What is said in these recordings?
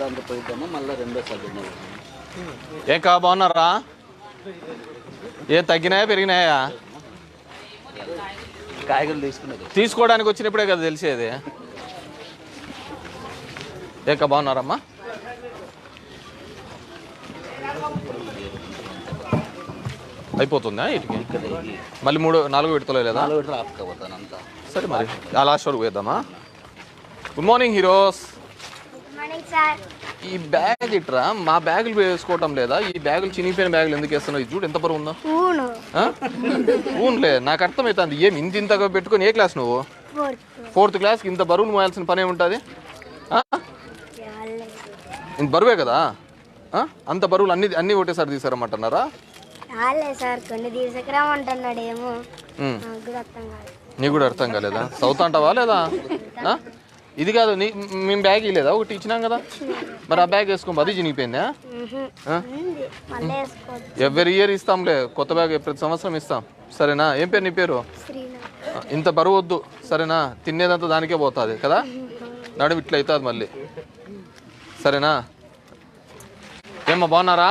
దాంతో పోయిద్దాము మళ్ళీ తిన్నాము ఏం కా బాగున్నారా? ఏం తగ్గినాయా పెరిగినాయా? కాయగూరలు తీసుకునేది తీసుకోవడానికి వచ్చినప్పుడే కదా తెలిసేది. ఏక బాగున్నారమ్మా? అయిపోతుందా ఇటుకి? మళ్ళీ మూడు నాలుగు పెడతలే లేదా? సరే మరి ఆ లాస్ట్ వరకు వేద్దామా good morning heroes morning sir ఈ బ్యాగ్ ఇట్రా మా బ్యాగులు వేసుకోవటం లేదా? ఈ బ్యాగులు చినిగిపోయిన బ్యాగులు ఎందుకు వేస్తున్నావు? ఇది చూడు ఎంత బరువు ఉందో? ఊన్లే నాకు అర్థమవుతుంది ఏం ఇంత ఇంతగా పెట్టుకొని ఏ క్లాస్ నువ్వు? ఫోర్త్ క్లాస్కి ఇంత బరువును మోయాల్సిన పని ఏముంటుంది ఇంత బరువే కదా? ఆ? అంత బరువులు అన్ని అన్ని ఒకటేసారి తీసారమ్మంటున్నారా? రాలే సార్ కొన్ని తీసుకురామంటున్నాడు ఏమో. నాకు కూడా అర్థం కాదు నీకు కూడా అర్థం కాలేదా? చదువుతా అంటావా లేదా? ఆ? ఇది కాదు నీ మేము బ్యాగ్ ఇవ్వలేదా ఒకటి ఇచ్చినాం కదా. మరి ఆ బ్యాగ్ వేసుకో అది చినిగిపోయిందా? మ్హూ. ఆ? ఉంది మళ్ళీ వేసుకోవద్దు. ఎవ్రీ ఇయర్ ఇస్తాంలే కొత్త బ్యాగ్ ప్రతి సంవత్సరం ఇస్తాం. సరేనా? ఏం పేరు నీ పేరు? శ్రీనాథ్. ఆ, ఇంత బరువు వద్దు. సరేనా? తినేదంతా దానికే పోతుంది కదా? నడుము ఇట్లా అవుతుంది మళ్ళీ. సరేనా? ఏమ్మా బాగున్నారా?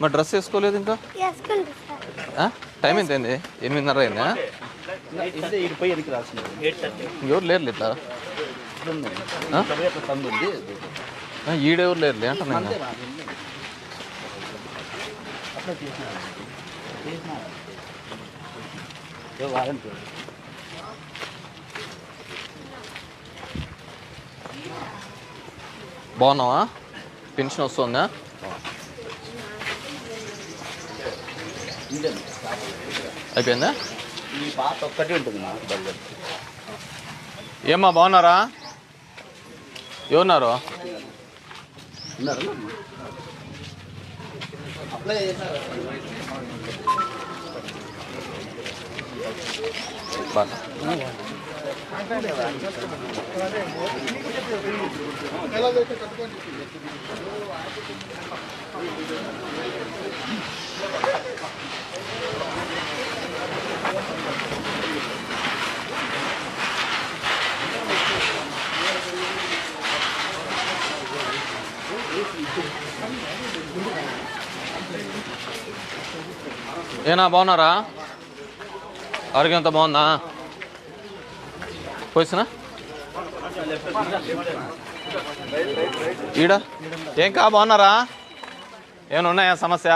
మరి డ్రెస్ వేసుకోలేదు ఇంకా? వేసుకుంది సార్. ఆ? టైం ఎంత అయింది ఎనిమిదిన్నర అయిందా? ఎవరు లేరు ఇట్లా ఆ, ఈడెవరు లేరులే అంటున్నా అంతే ఇంకా. రా, ఉంది. అట్లా చేసినా చేసినా ఏ వారంటీ బాగున్నావా? పెన్షన్ వస్తుందా ఇంతే అయిపోయిందా? ఈ పాత ఒక్కటి ఉంటుంది నాకు దగ్గర ఏమ్మా బాగున్నారా? ఎవరున్నారు? ఉన్నారు అప్లై చేశారు? బాగా. ఏనా బాగున్నారా? ఆరోగ్యం అంతా బాగుందా? పోయినా ఈడ? ఏం కా బాగున్నారా? ఏమైనా ఉన్నాయా సమస్య?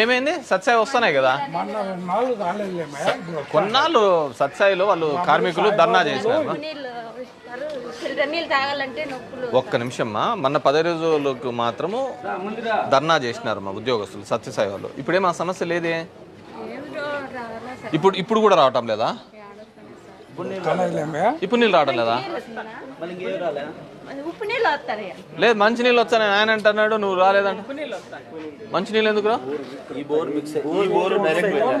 ఏమైంది? సత్సాయి వస్తున్నాయి కదా. కొన్నాళ్ళు సత్సాయిలో వాళ్ళు కార్మికులు ధర్నా చేసినారు. నీళ్ళు తాగాలంటే నొప్పులు ఒక్క నిమిషమ్మా. మొన్న పది రోజులకు మాత్రము ధర్నా చేసినారు మా ఉద్యోగస్తులు సత్యసాయి వాళ్ళు. ఇప్పుడేం ఆ సమస్య లేదే? ఇప్పుడు ఇప్పుడు కూడా రావటం లేదా? ఇప్పుడు నీళ్ళు రావడం లేదా? ఉప్పు నీళ్ళు లేదు మంచి నీళ్ళు వచ్చాను ఆయన అంటున్నాడు నువ్వు రాలేదంట. మంచి నీళ్ళు ఎందుకురా? ఈ బోర్ మిక్స్ ఈ బోర్ డైరెక్ట్ పెట్టారు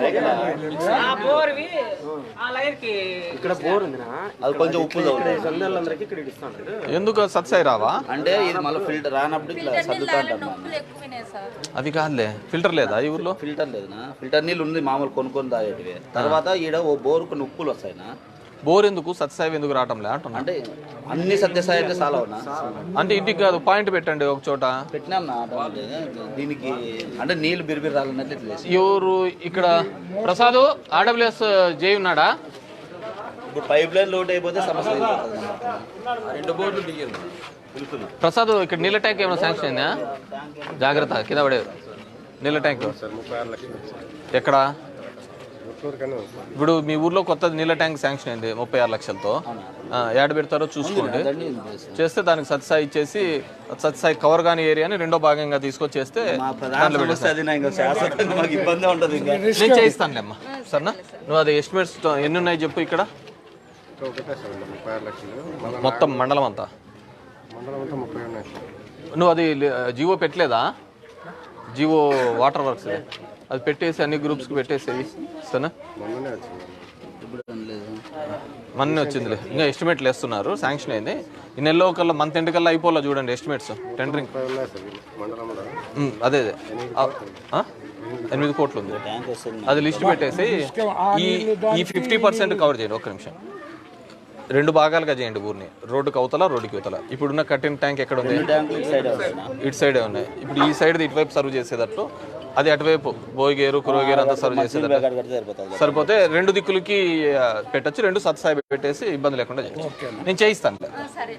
ఇక్కడ బోర్ ఉందినా అది కొంచెం ఉప్పు ఎందుకు సత్సాయి రావా? అంటే ఇది మళ్ళీ ఫిల్టర్ రానప్పుడు ఇట్లా సర్దుతా అది కాదులే. ఫిల్టర్ లేదా ఈ ఊర్లో? ఫిల్టర్ లేదునా? ఫిల్టర్ నీళ్ళు ఉంది మామూలు కొనుక్కొని తాగేటివి. తర్వాత ఈడ ఓ బోరుకు నొప్పులు వస్తాయినా. బోర్ ఎందుకు సత్సాయి ఎందుకు రావటంలే అంటున్నా. అంటే అన్ని సత్యసాయి అంటే చాలా ఉన్నా అంటే ఇంటికి కాదు పాయింట్ పెట్టండి ఒక చోట. పెట్టినాం నా ఆటోమేటిక్ దీనికి అంటే నీళ్ళు బిరిబిరి వేసి ఎవరు ఇక్కడ ప్రసాద్ ఆర్డబ్ల్యూఎస్ జై ఉన్నాడా? ఇప్పుడు పైప్ లైన్ లోడ్ అయిపోతే సమస్య. రెండు బోర్లు దిగారు ప్రసాద్ ఇక్కడ నీళ్ళ ట్యాంక్ ఏమైనా శాంక్షన్ అయిందా? జాగ్రత్త కింద పడే నీళ్ళ ట్యాంక్. ఎక్కడ? ఇప్పుడు మీ ఊర్లో కొత్త నీళ్ళ ట్యాంక్ శాంక్షన్ అయింది ముప్పై ఆరు లక్షలతో. ఆ, ఏడ పెడతారో చూసుకోండి. చేస్తే దానికి సత్సాయి ఇచ్చేసి సత్సాయి కవర్ కాని ఏరియాని రెండో భాగంగా తీసుకొచ్చేస్తే నేను చేయిస్తానులేమ్మా. సరేనా? నువ్వు అది ఎస్టిమేట్స్ ఎన్ని ఉన్నాయి చెప్పు ఇక్కడ? మొత్తం మండలం అంతా? మండలం అంతా ముప్పై ఉన్నాయి సార్. నువ్వు అది జివో పెట్టలేదా? జివో వాటర్ వర్క్స్? అది పెట్టేసి అన్ని గ్రూప్స్కి పెట్టేసేవి సరేనా? మొన్నే వచ్చిందిలే. ఇంకా ఎస్టిమేట్లు వేస్తున్నారు శాంక్షన్ అయింది. ఈ నెలలో కల్లా మంత్ ఎండ్ కల్లా అయిపోలే చూడండి ఎస్టిమేట్స్ టెండరింగ్ అదే అదే? ఎనిమిది కోట్లు ఉంది. అది లిస్ట్ పెట్టేసి ఈ ఈ ఫిఫ్టీ పర్సెంట్ కవర్ చేయండి. ఒక్క నిమిషం. రెండు భాగాలుగా చేయండి ఊరిని. రోడ్డుకి అవతల రోడ్డుకి అవతల ఇప్పుడున్న కట్టిన ట్యాంక్ ఎక్కడ ఉంది? ఇటు సైడ్ వస్తున్నాయి ఇటు సైడే ఉన్నాయి. ఇప్పుడు ఈ సైడ్ ఇటువైపు సర్వ్ చేసేటట్లు అది అటువైపు బోయిగేరు కురోగేరు అంతా సర్వ్ సరిపోతుంది సరిపోతే రెండు దిక్కులకి పెట్టొచ్చు రెండు సత్సాయి పెట్టేసి ఇబ్బంది లేకుండా చేయొచ్చు. నేను చేయిస్తాను. సరే.